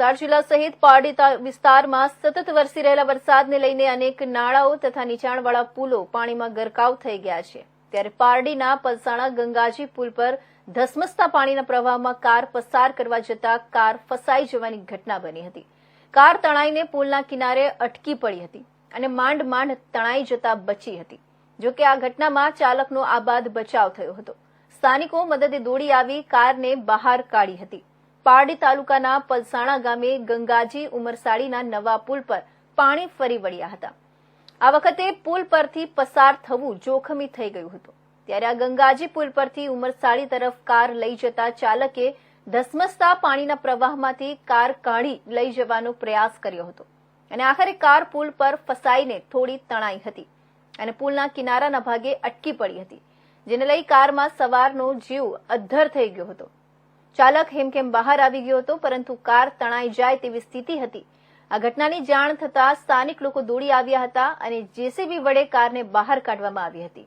વલસાડ સહિત પારડી વિસ્તારમાં સતત વરસી રહેલા વરસાદને લઈને અનેક નાળાઓ તથા નીચાણવાળા પુલો પાણીમાં ગરકાવ થઈ ગયા છે. ત્યારે પારડીના પલસાણા ગંગાજી પુલ પર ધસમસતા પાણીના પ્રવાહમાં કાર પસાર કરવા જતા કાર ફસાઈ જવાની ઘટના બની હતી. કાર તણાઈને પુલના કિનારે અટકી પડી હતી અને માંડ માંડ તણાઈ જતા બચી હતી. જોકે આ ઘટનામાં ચાલકનો આબાદ બચાવ થયો હતો. સ્થાનિકો મદદે દોડી આવી કારને બહાર કાઢી હતી. પારડી તાલુકાના પલસાણા ગામે ગંગાજી ઉમરસાડીના નવા પુલ પર પાણી ફરી વળ્યા હતા. આ વખતે પુલ પરથી પસાર થવું જોખમી થઈ ગયું હતું. ત્યારે આ ગંગાજી પુલ પરથી ઉમરસાડી તરફ કાર લઈ જતા ચાલકે ધસમસતા પાણીના પ્રવાહમાંથી કાર કાઢી લઈ જવાનો પ્રયાસ કર્યો હતો. અને આખરે કાર પુલ પર ફસાઈને થોડી તણાઈ હતી અને પુલના કિનારાના ભાગે અટકી પડી હતી, જેને લઈ કારમાં સવારનો જીવ અદ્ધર થઈ ગયો હતો. ચાલક હેમખેમ બહાર આવી ગયો હતો, પરંતુ કાર તણાઈ જાય તેવી સ્થિતિ હતી. આ ઘટનાની જાણ થતાં સ્થાનિક લોકો દોડી આવ્યા હતા અને જેસીબી વડે કારને બહાર કાઢવામાં આવી હતી.